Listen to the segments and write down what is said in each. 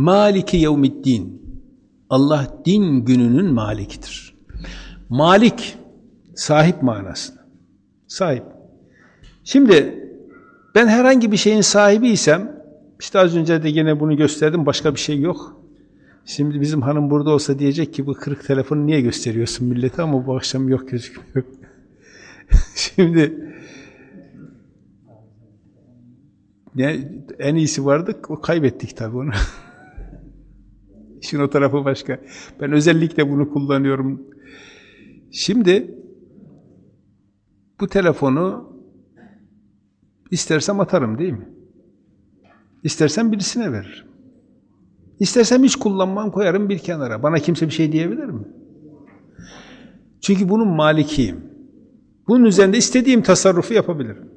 Maliki yevmiddin. Allah din gününün malikidir. Malik, sahip manasında. Sahip. Şimdi ben herhangi bir şeyin sahibiysem, işte az önce de yine bunu gösterdim, başka bir şey yok. Şimdi bizim hanım burada olsa diyecek ki bu kırık telefonu niye gösteriyorsun millete ama bu akşam yok gözükmüyor. Şimdi ne, en iyisi vardık, o kaybettik tabii onu. İşin o tarafı başka. Ben özellikle bunu kullanıyorum. Şimdi bu telefonu istersem atarım değil mi? İstersem birisine veririm. İstersem hiç kullanmam koyarım bir kenara. Bana kimse bir şey diyebilir mi? Çünkü bunun malikiyim. Bunun üzerinde istediğim tasarrufu yapabilirim.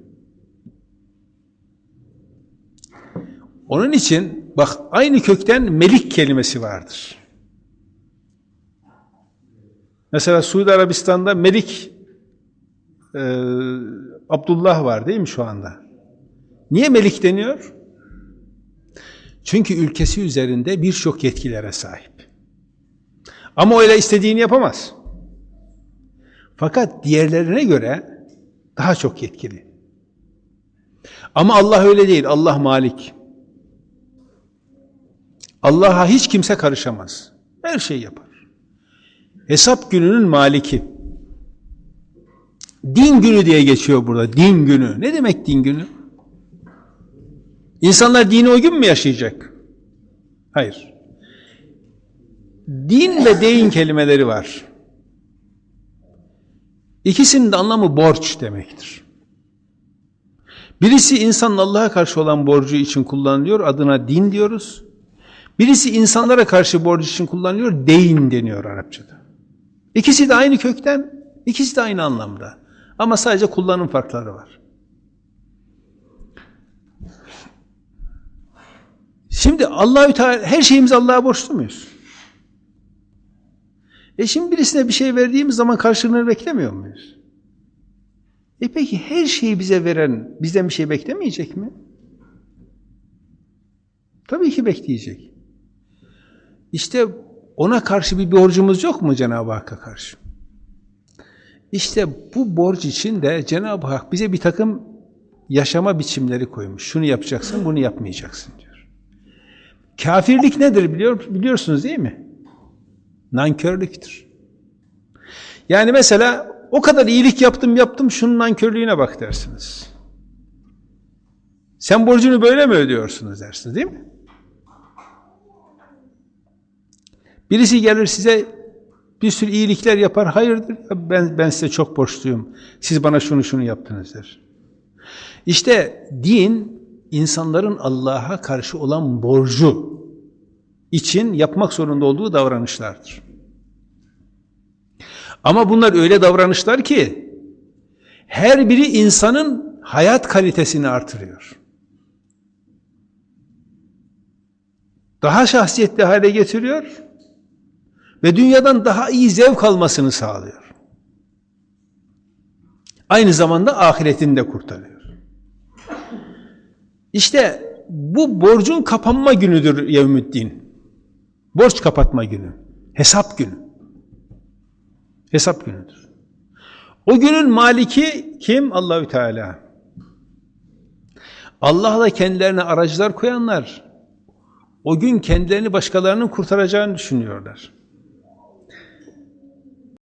Onun için bak aynı kökten melik kelimesi vardır. Mesela Suudi Arabistan'da Melik e, Abdullah var değil mi şu anda? Niye Melik deniyor? Çünkü ülkesi üzerinde birçok yetkilere sahip. Ama öyle istediğini yapamaz. Fakat diğerlerine göre daha çok yetkili. Ama Allah öyle değil. Allah malik. Allah'a hiç kimse karışamaz. Her şeyi yapar. Hesap gününün maliki. Din günü diye geçiyor burada. Din günü. Ne demek din günü? İnsanlar dini o gün mü yaşayacak? Hayır. Din ve deyin kelimeleri var. İkisinin de anlamı borç demektir. Birisi insanın Allah'a karşı olan borcu için kullanılıyor, adına din diyoruz. Birisi insanlara karşı borcu için kullanılıyor, deyin deniyor Arapçada. İkisi de aynı kökten, ikisi de aynı anlamda. Ama sadece kullanım farkları var. Şimdi Allahü Teala her şeyimiz Allah'a borçlu muyuz? E şimdi birisine bir şey verdiğimiz zaman karşılığını beklemiyor muyuz? E peki her şeyi bize veren bizden bir şey beklemeyecek mi? Tabii ki bekleyecek. İşte ona karşı bir borcumuz yok mu Cenab-ı Hakk'a karşı? İşte bu borç için de Cenab-ı Hak bize bir takım yaşama biçimleri koymuş. Şunu yapacaksın, bunu yapmayacaksın diyor. Kafirlik nedir biliyor, biliyorsunuz değil mi? Nankörlüktür. Yani mesela o kadar iyilik yaptım yaptım şunun nankörlüğüne bak dersiniz. Sen borcunu böyle mi ödüyorsunuz dersiniz değil mi? Birisi gelir size bir sürü iyilikler yapar. Hayırdır ben, ben size çok borçluyum. Siz bana şunu şunu yaptınız der. İşte din insanların Allah'a karşı olan borcu için yapmak zorunda olduğu davranışlardır. Ama bunlar öyle davranışlar ki her biri insanın hayat kalitesini artırıyor. Daha şahsiyetli hale getiriyor ve dünyadan daha iyi zevk almasını sağlıyor. Aynı zamanda ahiretini de kurtarıyor. İşte bu borcun kapanma günüdür Yevmüddin. Borç kapatma günü. Hesap günü. Hesap günüdür. O günün maliki kim? Allahü Teala. Allah'la kendilerine aracılar koyanlar o gün kendilerini başkalarının kurtaracağını düşünüyorlar.